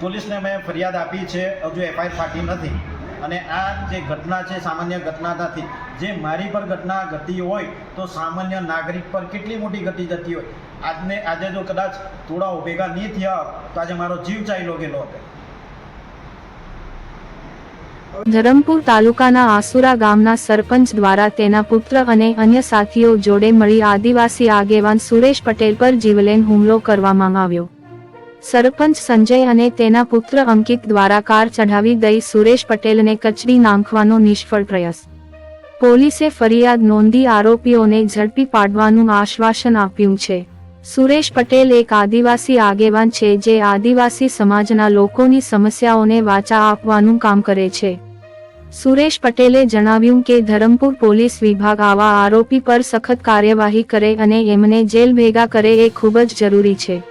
પોલીસને મેં ફરિયાદ આપી છે, હજુ એફઆઈઆર ફાટી નથી. અને આ જે ઘટના છે, સામાન્ય ઘટના નથી જે મારી પર ઘટના ઘટી હોય, તો સામાન્ય નાગરિક પર કેટલી મોટી ઘટી જતી હોય? આજને, આજે જો કદાચ થોડાઓ ભેગા નહીં થયા તો આજે મારો જીવ ચાલ્યો ગયેલો હતો. ધરમપુર તાલુકાના આસુરા ગામના સરપંચ દ્વારા તેના પુત્ર અને અન્ય સાથીઓ જોડે મળી આદિવાસી આગેવાન સુરેશ પટેલ પર જીવલેણ હુમલો કરવામાં આવ્યો. સરપંચ સંજય અને તેના પુત્ર અંકિત દ્વારા કાર ચઢાવી દઈ સુરેશ પટેલને કચડી નાંખવાનો નિષ્ફળ પ્રયાસ. પોલીસે ફરિયાદ નોંધી આરોપીઓને ઝડપી પાડવાનું આશ્વાસન આપ્યું છે. સુરેશ પટેલ એક આદિવાસી આગેવાન છે જે આદિવાસી સમાજના લોકોની સમસ્યાઓને વાચા આપવાનું કામ કરે છે. સુરેશ પટેલે જણાવ્યું કે ધરમપુર પોલીસ વિભાગ આવા આરોપી પર સખત કાર્યવાહી કરે અને એમને જેલ ભેગા કરે એ ખૂબ જ જરૂરી છે.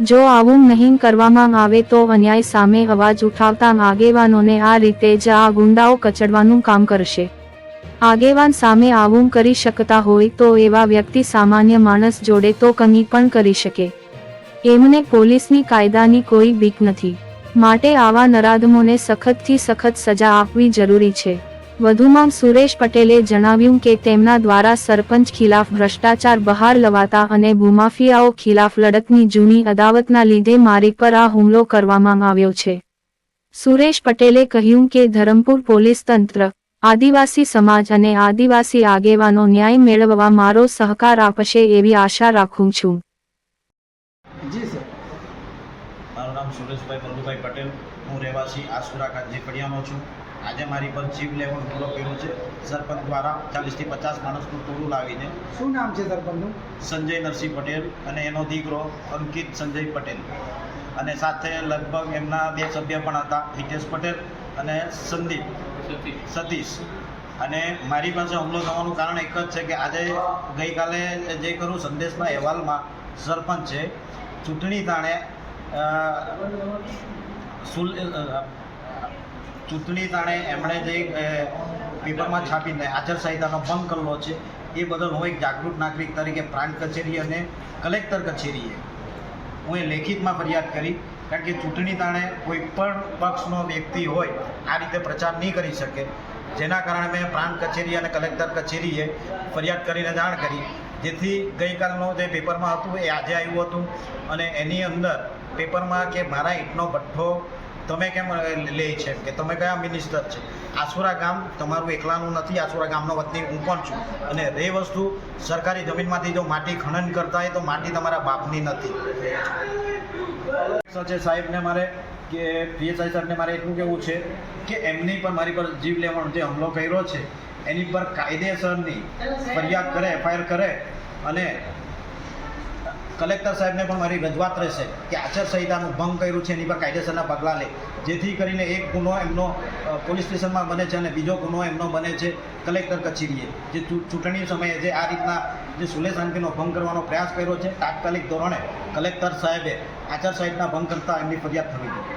જો આવું નહીં કરવામાં આવે તો અન્યાય સામે અવાજ ઉઠાવતા આગેવાનોને આ રીતે જ આ ગુંડાઓ કચડવાનું કામ કરશે. આગેવાન સામે આવું કરી શકતા હોય તો એવા વ્યક્તિ સામાન્ય માણસ જોડે તો કંઈ પણ કરી શકે. એમને પોલીસની કાયદાની કોઈ બીક નથી. માટે આવા નરાધમોને સખતથી સખત સજા આપવી જરૂરી છે. વધુમાં સુરેશ પટેલે જણાવ્યું કે તેમના દ્વારા સરપંચ ખિલાફ ભ્રષ્ટાચાર બહાર લવાતા અને ભૂમાફિયાઓ ખિલાફ લડતની જૂની અદાવતના લીધે મારી પર આ હુમલો કરવામાં આવ્યો છે. સુરેશ પટેલે કહ્યું કે ધરમપુર પોલીસ તંત્ર આદિવાસી સમાજ અને આદિવાસી આગેવાનો ન્યાય મેળવવા મારો સહકાર આપશે એવી આશા રાખું છું. મારું નામ સુરેશભાઈ પ્રભુભાઈ પટેલ. હું રહેવાસી આસુરા કાંજી છું. આજે મારી પર ચીફ લેવલ પૂરો કર્યો છે. સરપંચ દ્વારા ચાલીસથી પચાસ માણસનું ટોળું લાવીને શું નામ છે સરપંચનું? સંજય નરસિંહ પટેલ અને એનો દીકરો અંકિત સંજય પટેલ. અને સાથે લગભગ એમના બે સભ્ય પણ હતા હિતેશ પટેલ અને સંદીપ. સતીશ. અને મારી પાસે હુમલો થવાનું કારણ એક જ છે કે આજે ગઈકાલે જે કરું સંદેશના અહેવાલમાં સરપંચ છે ચૂંટણી તાણે સુલ ચૂંટણી તાણે એમણે જે પેપરમાં છાપીને આચારસંહિતાનો ભંગ કરેલો છે, એ બદલ હું એક જાગૃત નાગરિક તરીકે પ્રાંત કચેરી અને કલેક્ટર કચેરીએ હું એ લેખિતમાં ફરિયાદ કરી, કારણ કે ચૂંટણી તાણે કોઈ પણ પક્ષનો વ્યક્તિ હોય, આ રીતે પ્રચાર નહીં કરી શકે. જેના કારણે મેં પ્રાંત કચેરી અને કલેક્ટર કચેરીએ ફરિયાદ કરીને જાણ કરી. જેથી ગઈકાલનું જે પેપરમાં હતું એ આજે આવ્યું હતું અને એની અંદર પેપરમાં કે મારા ઈંટનો ભઠ્ઠો તમે કેમ લે છે? કે તમે કયા મિનિસ્ટર છે? આસુરા ગામ તમારું એકલાનું નથી આસુરા ગામનો વતની હું પણ છું? અને રે વસ્તુ, સરકારી જમીનમાંથી જો માટી ખનન કરતા હોય તો માટી તમારા બાપની નથી. છે સાહેબને મારે કે, પીએસઆઈ સાહેબને મારે એટલું કહેવું છે કે એમની પણ મારી પર જીવ લેવાનો જે હુમલો કર્યો છે, એની પર કાયદેસરની ફરિયાદ કરે, એફઆઈઆર કરે અને કલેક્ટર સાહેબને પણ મારી રજૂઆત રહેશે કે આચારસંહિતાનું ભંગ કર્યું છે, એની પર કાયદેસરના પગલાં લે. જેથી કરીને એક ગુનો એમનો પોલીસ સ્ટેશનમાં બને છે અને બીજો ગુનો એમનો બને છે કલેક્ટર કચેરીએ. જે ચૂંટણી સમયે જે આ રીતના જે સુલે શાંતિનો ભંગ કરવાનો પ્રયાસ કર્યો છે, તાત્કાલિક ધોરણે કલેક્ટર સાહેબે આચારસંહિતા ભંગ કરતાં એમની ફરિયાદ થવી જોઈએ.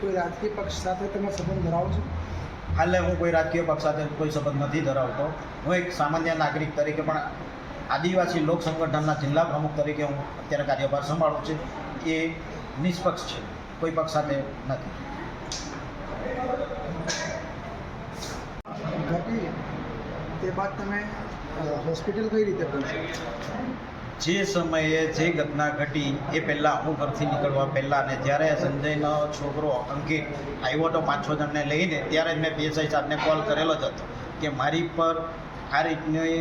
કોઈ રાજકીય પક્ષ સાથે તમે સંબંધ ધરાવો છો? હાલે હું કોઈ રાજકીય પક્ષ સાથે કોઈ સંબંધ નથી ધરાવતો. હું એક સામાન્ય નાગરિક તરીકે પણ આદિવાસી લોક સંગઠનના જિલ્લા પ્રમુખ તરીકે હું અત્યારે કાર્યભાર સંભાળું છું. એ નિષ્પક્ષ છે. કોઈ પક્ષ સાથે નથી. તે બાદ તમે હોસ્પિટલ કઈ રીતે પહોંચો જે સમયે જે ઘટના ઘટી, એ પહેલાં હું ઘરથી નીકળવા પહેલાં ને જ્યારે સંજયનો છોકરો અંકિત આવ્યો તો પાંચ છ જણને લઈને, ત્યારે જ મેં પીએસઆઈ સાહેબને કોલ કરેલો જ હતો કે મારી પર આ રીતની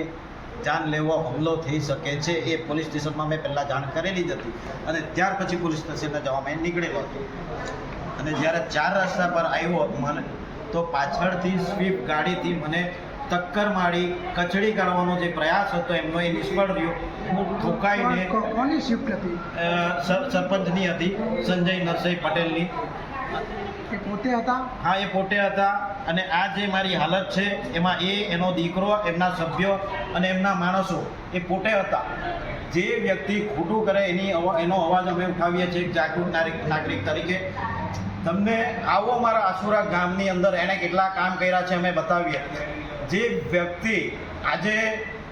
જાન લેવો હુમલો થઈ શકે છે, એ પોલીસ સ્ટેશનમાં મેં પહેલાં જાણ કરેલી જ હતી અને ત્યાર પછી પોલીસ સ્ટેશને જવા મેં નીકળેલો હતો. અને જ્યારે ચાર રસ્તા પર આવ્યો મને, તો પાછળથી સ્વીપ ગાડીથી મને ટક્કર મારી કચડી કાઢવાનો જે પ્રયાસ હતો એમનો એ નિષ્ફળ રહ્યો. ઠોકાઈને કોની શિફ્ટ હતી? સર- સરપંચની હતી સંજય નરસિંહ પટેલની. એ પોતે હતા? હા એ પોતે હતા. અને આ જે મારી હાલત છે એમાં એ એનો દીકરો એમના સભ્યો અને એમના માણસો એ પોતે હતા. જે વ્યક્તિ ખોટું કરે એની એનો અવાજ અમે ઉઠાવીએ છીએ જાગૃત નાગરિક તરીકે. તમને આવો મારા આસુરા ગામની અંદર એણે કેટલા કામ કર્યા છે અમે બતાવીએ. જે વ્યક્તિ આજે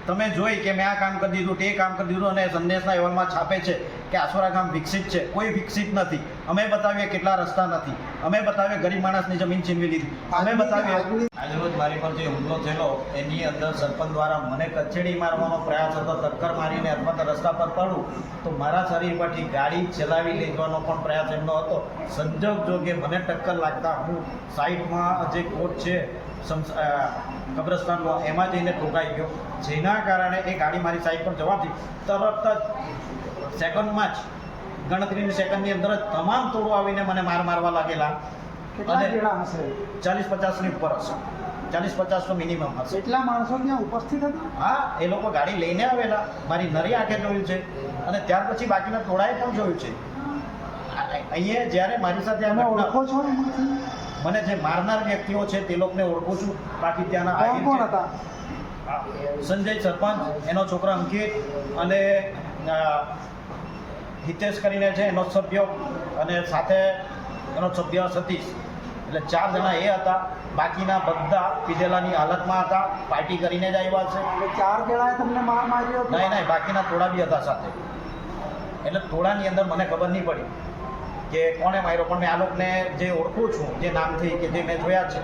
તમે જોઈ કે મેં આ કામ કરી દીધું, તે કામ કરી દીધું અને સંદેશના અહેવાલમાં છાપે છે કે આસુરા ગામ વિકસિત છે. કોઈ વિકસિત નથી. અમે બતાવીએ કેટલા રસ્તા નથી. અમે બતાવીએ ગરીબ માણસની જમીન છીનવી લીધી. અમે બતાવીએ આજરોજ મારી પર જે હુમલો થયેલો એની અંદર સરપંચ દ્વારા મને કચેડી મારવાનો પ્રયાસ હતો ટક્કર મારીને અથવા તો રસ્તા પર પડું તો મારા શરીર પરથી ગાડી ચલાવી લેવાનો પણ પ્રયાસ એમનો હતો. સંજોગ જોગે મને ટક્કર લાગતા હું સાઈડમાં જે કોટ છે કબ્રસ્તાનનો એમાં જઈને ઠોકાઈ ગયો. જેના કારણે એ ગાડી મારી સાઈડ પર જવાથી તરત જ સેકન્ડમાં જ ગણતરીની સેકન્ડની અંદર જ તમામ તોડો આવીને મને માર મારવા લાગેલા. અને- ચાલીસ પચાસની ઉપર હશે. ચાલીસ પચાસ તો મિનિમમ હશે એટલા માણસો ત્યાં ઉપસ્થિત હતા? હા એ લોકો ગાડી લઈને આવેલા. મારી નરી આંખે જોયું છે. અને ત્યાર પછી બાકીના થોડાએ પણ જોયું છે. અહીંયા જ્યારે મારી સાથે અમે ઓળખો છો મને જે મારનાર વ્યક્તિઓ છે તે લોકોને ઓળખું છું. બાકી ત્યાંના કોણ. હતા? સંજય સરપંચ એનો છોકરો અંકિત અને હિતેશ કરીને છે એનો સભ્ય અને સાથે એનો સભ્ય સતીશ. એટલે ચાર જણા એ હતા. બાકીના બધા પીધેલાની હાલતમાં હતા. પાર્ટી કરીને જ આવ્યા છે. એટલે ચાર જણાએ તમને માર માર્યો? નહીં નહીં બાકીના થોડા બી હતા સાથે. એટલે થોડાની અંદર મને ખબર નહીં પડી. કે કોણે માર્યો? પણ મેં આ લોકોને જે ઓળખું છું જે નામથી કે જે મેં જોયા છે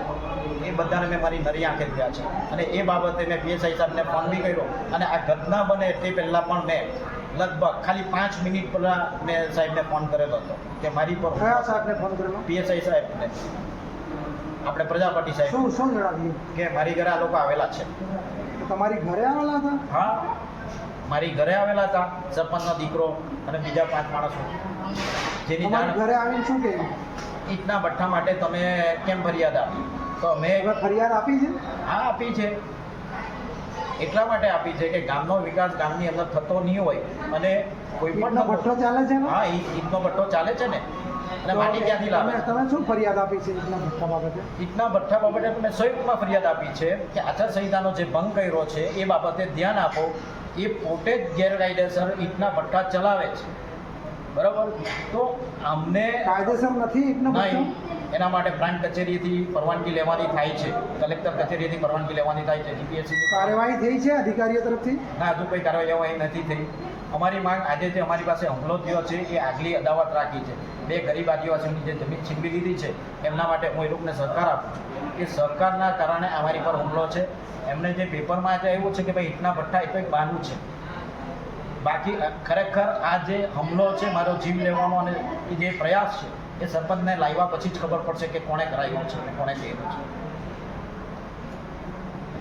એ બધાને મેં મારી નરી આંખે જોયા છે. અને એ બાબતે મેં પીએસઆઈ સાહેબને ફોન બી કર્યો. અને આ ઘટના બને તે પહેલાં પણ મેં લગભગ ખાલી પાંચ મિનિટ પહેલાં મેં સાહેબને ફોન કરેલો હતો કે મારી પર કયા સાહેબને ફોન કરેલો? પીએસઆઈ સાહેબને. આપણે પ્રજાપતિ સાહેબ. શું શું જણાવ્યું? કે મારી ઘરે આ લોકો આવેલા છે. તમારી ઘરે આવેલા હતા? હા. મારી ઘરે આવેલા હતા. સરપંચનો દીકરો અને બીજા પાંચ માણસો. જેની જાણ ઘરે આવીને શું કહ્યું? ઈટના ભઠ્ઠા માટે તમે કેમ ફરિયાદ આપી? તો અમે તમે ફરિયાદ આપી છે? હા આપી છે. એટલા માટે આપી છે કે ગામનો વિકાસ ગામની અંદર થતો નહીં હોય અને કોઈ પણ ભઠ્ઠો ચાલે છે ને? હા ઈટનો ભઠ્ઠો ચાલે છે ને? અને માટી ક્યાંથી લાવે? તમે તમે શું ફરિયાદ આપી છે ઈટના ભઠ્ઠા બાબતે? ઈટના ભઠ્ઠા બાબતે મેં સંયુક્તમાં ફરિયાદ આપી છે કે આચારસંહિતાનો જે ભંગ કર્યો છે એ બાબતે ધ્યાન આપો. એ પોતે જ ગેરકાયદેસર ઈટના ભઠ્ઠા ચલાવે છે. બરાબર? તો અમને કાયદેસર નથી નહીં. એના માટે પ્રાંત કચેરીથી પરવાનગી લેવાની થાય છે. કલેક્ટર કચેરીથી પરવાનગી લેવાની થાય છે. જીપીએસસી કાર્યવાહી થઈ છે અધિકારીઓ તરફથી? ના હજુ કોઈ કાર્યવાહી નથી થઈ. અમારી માંગ આજે જે અમારી પાસે હુમલો થયો છે એ આગલી અદાવત રાખી છે. બે ગરીબ આદિવાસીઓની જે જમીન છીનવી લીધી છે એમના માટે હું એ લોકોને સહકાર આપું છું. એ સહકારના કારણે અમારી પર હુમલો છે. એમને જે પેપરમાં આજે આવ્યું છે કે ભાઈ ઈટના ભઠ્ઠા એ તો એક બહાનું છે. બાકી ખરેખર આ જે હુમલો છે, મારો જીવ લેવાનો અને જે પ્રયાસ છે, એ સરપંચને લાવ્યા પછી જ ખબર પડશે કે કોણે કરાવ્યો છે અને કોણે કર્યો છે.